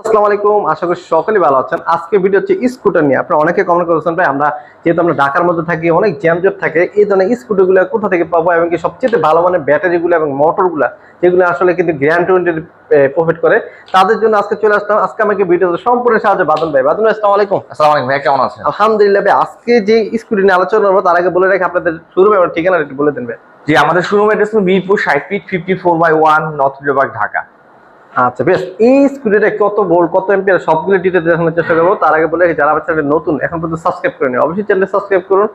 আসসালামু আলাইকুম আশা করি সকলেই ভালো আছেন। আজকে ভিডিও হচ্ছে স্কুটার নিয়ে। আপনারা অনেকে কমেন্ট করেছেন ভাই আমরা যেহেতু আমরা ঢাকার মধ্যে থাকি অনেক জ্যামজট থাকে এই ধরনের স্কুটারগুলো কোথা থেকে পাবো এবং কি সবচেয়ে ভালো মানে ব্যাটারিগুলো এবং মোটরগুলো যেগুলো আসলে কিন্তু গ্র্যান্ড টোয়েন্টির প্রফিট করে? তাদের জন্য আজকে চলে আসলাম। আজকে আমাকে ভিডিওতে সম্পূর্ণ সাহায্য বাদন ভাই। বাদন ভাই আসসালামু আলাইকুম। আসসালামু আলাইকুম ভাই কেমন আছেন? আলহামদুলিল্লাহ ভাই আজকে যে স্কুটি নিয়ে আলোচনা করব তার আগে বলে রাখি আপনাদের শুরু আমার ঠিকানা একটু বলে দেন ভাই। জি আমাদের শোরুম অ্যাড্রেস মিরপুর ষাট feet fifty four by one north Dhaka. আচ্ছা বেশ। এই স্কুটিটা কত ভোল্ট কত এম্পিয়ার সবগুলো ডিটেল দেখানোর চেষ্টা করব। তার আগে বলে যারা আমার চ্যানেল নতুন, এখন পর্যন্ত সাবস্ক্রাইব করে করেনি, অবশ্যই চ্যানেল সাবস্ক্রাইব করুন।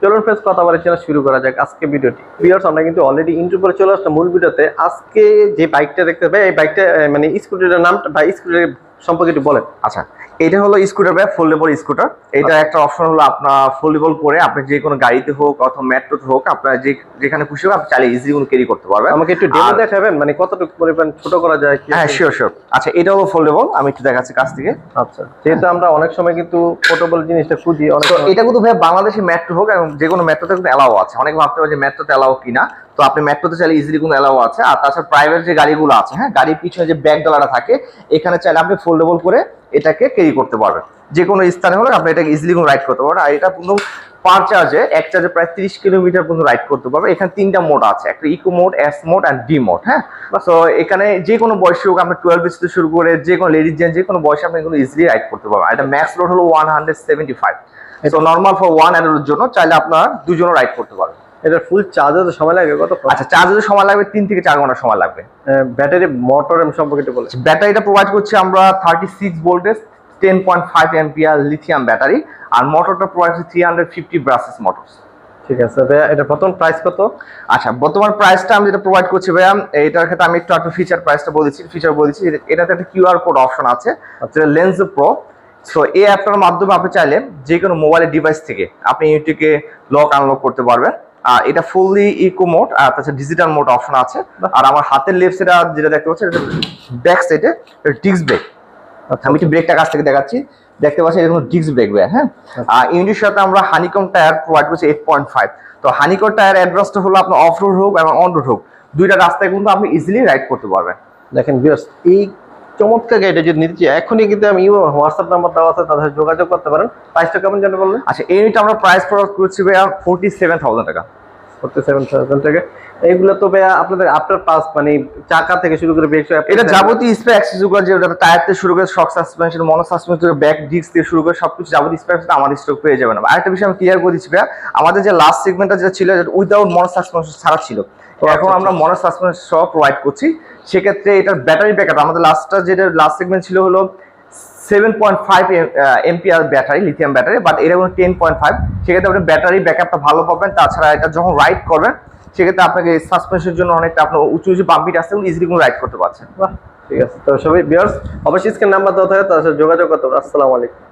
চলুন ফ্রেন্ডস কথা বলার চ্যানেল শুরু করা যাক আজকে ভিডিওটি। ভিউয়ার্স আমরা কিন্তু অলরেডি ইন্টু করে চলে আসলাম মূল ভিডিওতে। আজকে যে বাইকটা দেখতে পাই এই বাইকটা মানে স্কুটিটার নাম বা স্কুটির সম্পর্কে একটু বলেন। আচ্ছা এটা হলো স্কুটার ব্যাগ ফোল্ডেবল স্কুটার এটা একটা অপশন হলো আপনার ফোল্ডেবল করে আপনি যে কোনো গাড়িতে হোক অথবা মেট্রোতে হোক আপনার যে যেখানে খুশি হোক আপনি চালিয়ে ইজিলি কোনো ক্যারি করতে পারবেন। আমাকে একটু ডেমো দেখাবেন? মানে কতটুকু পরিমাণ ছোট করা যায় কি হ্যাঁ শিওর শিওর আচ্ছা এটা হলো ফোল্ডেবল আমি একটু দেখাচ্ছি কাছ থেকে। আচ্ছা যেহেতু আমরা অনেক সময় কিন্তু পোর্টেবল জিনিসটা খুঁজি অনেক এটা কিন্তু ভাই বাংলাদেশে মেট্রো হোক এবং যে কোনো মেট্রোতে কিন্তু এলাও আছে। অনেক ভাবতে পারে যে মেট্রোতে এলাও কিনা। তো আপনি মেট্রোতে চাইলে ইজিলি কোনো এলাও আছে। আর তাছাড়া প্রাইভেট যে গাড়িগুলো আছে হ্যাঁ গাড়ির পিছনে যে ব্যাগ ডালাটা থাকে এখানে চাইলে আপনি ফোল্ডেবল করে এটাকে ক্যারি করতে পারবেন। যে কোনো স্থানে হলে আপনি এটাকে ইজিলি কোনো রাইড করতে পারবেন। আর এটা কিন্তু পার চার্জে এক চার্জে প্রায় তিরিশ কিলোমিটার পর্যন্ত রাইড করতে পারবে। এখানে তিনটা মোড আছে একটা eco mode S mode and D mode হ্যাঁ? তো এখানে যে কোনো বয়সী হোক আপনি টুয়েলভ থেকে শুরু করে যে কোনো লেডিস জেন যে কোনো বয়সে আপনি এগুলো ইজিলি রাইড করতে পারবেন। এটা ম্যাক্স লোড হলো ওয়ান হান্ড্রেড সেভেন্টি ফাইভ তো নর্মাল ফর ওয়ান অ্যাডাল্টের জন্য চাইলে আপনার দুজনও রাইড করতে পারবেন। এটার ফুল চার্জে সময় লাগে কত আচ্ছা চার্জের সময় লাগবে তিন থেকে চার ঘণ্টা সময় লাগবে। ব্যাটারি মোটর সম্পর্কে একটু বলেন। ব্যাটারিটা প্রোভাইড করছি আমরা thirty six voltage ten point five ampere lithium battery আর মোটরটা প্রোভাইড করছি three hundred fifty brushless motors ঠিক আছে ভাইয়া এটা প্রথম প্রাইস কত? আচ্ছা বর্তমান প্রাইসটা আমি যেটা প্রোভাইড করছি ভাইয়া এইটার ক্ষেত্রে আমি একটু একটু ফিচার প্রাইসটা বলেছি ফিচার বলেছি এটা- এটাতে একটা কিউআর কোড অপশন আছে যেটা লেন্স প্রো সো এই অ্যাপটার মাধ্যমে আপনি চাইলে যে কোনো মোবাইলের ডিভাইস থেকে আপনি ইউটিকে লক আনলক করতে পারবেন। আর এটা ফুললি ইকো মোড আর তাছাড়া ডিজিটাল মোড অপশন আছে। আর আমার হাতের লেফট সাইডে যেটা দেখতে পাচ্ছেন এটা ব্যাক সাইডে ডিস্ক ব্রেক আমি একটু ব্রেকটা কাছ থেকে দেখাচ্ছি। দেখতে পাচ্ছেন এটা কোনো ডিস্ক ব্রেক ভাই হ্যাঁ? আর ইউনিটের সাথে আমরা হানিকম টায়ার প্রোভাইড করছি এইট পয়েন্ট ফাইভ তো হানিকম টায়ার অ্যাড্রেসটা হলো আপনার অফ রোড হোক এবং অন রোড হোক। দুইটা রাস্তায় কিন্তু আপনি ইজিলি রাইড করতে পারবেন। দেখেন ভিউয়ার্স এই চমৎকার গাড়িটা যদি নিতে চাই, এখনই কিন্তু আমি হোয়াটসঅ্যাপ নাম্বার দেওয়া আছে, তাদের যোগাযোগ করতে পারেন। প্রাইসটা কেমন জানেন বললেন? আচ্ছা এইটা আমরা প্রাইস প্রোভাইড করছি ভাইয়া ফোর্টি সেভেন টাকা। ফোর্টি সেভেন থাউজেন্ড টাকা। এইগুলো তো ভাইয়া আপনাদের আফটার পাস মানে চাকা থেকে শুরু করে ব্রেক এটা যাবতীয় স্পে অ্যাক্সেসরিজ যেটা টায়ার থেকে শুরু করে shock suspension mono suspension back disc থেকে শুরু করে সবকিছু যাবতীয় স্পে আমাদের স্টক পেয়ে যাবেন। আরেকটা বিষয় আমি ক্লিয়ার করে দিচ্ছি ভাইয়া আমাদের যে লাস্ট সেগমেন্টটা যেটা ছিল উইদাউট মনো সাসপেনশন ছাড়া ছিল। তো এখন আমরা মনো সাসপেনশন সহ প্রোভাইড করছি। সেক্ষেত্রে এটার ব্যাটারি ব্যাকআপ আমাদের লাস্টটা যেটা লাস্ট সেগমেন্ট ছিল হলো seven point five ampere battery lithium battery but এটা কোনো টেন পয়েন্ট ফাইভ সেক্ষেত্রে আপনি ব্যাটারি ব্যাকআপটা ভালো পাবেন। তাছাড়া এটা যখন রাইড করবেন, সেক্ষেত্রে আপনাকে সাসপেন্সের জন্য অনেকটা আপনার উঁচু উঁচু পাম্পিট আছে, এবং ইজিলি কোনো রাইড করতে পারছেন। ঠিক আছে। তো সবাই বিয়ার্স অবশ্যই স্ক্রিন নাম্বার দেওয়া থাকে তার যোগাযোগ করতে পারবেন আসসালামু আলাইকুম।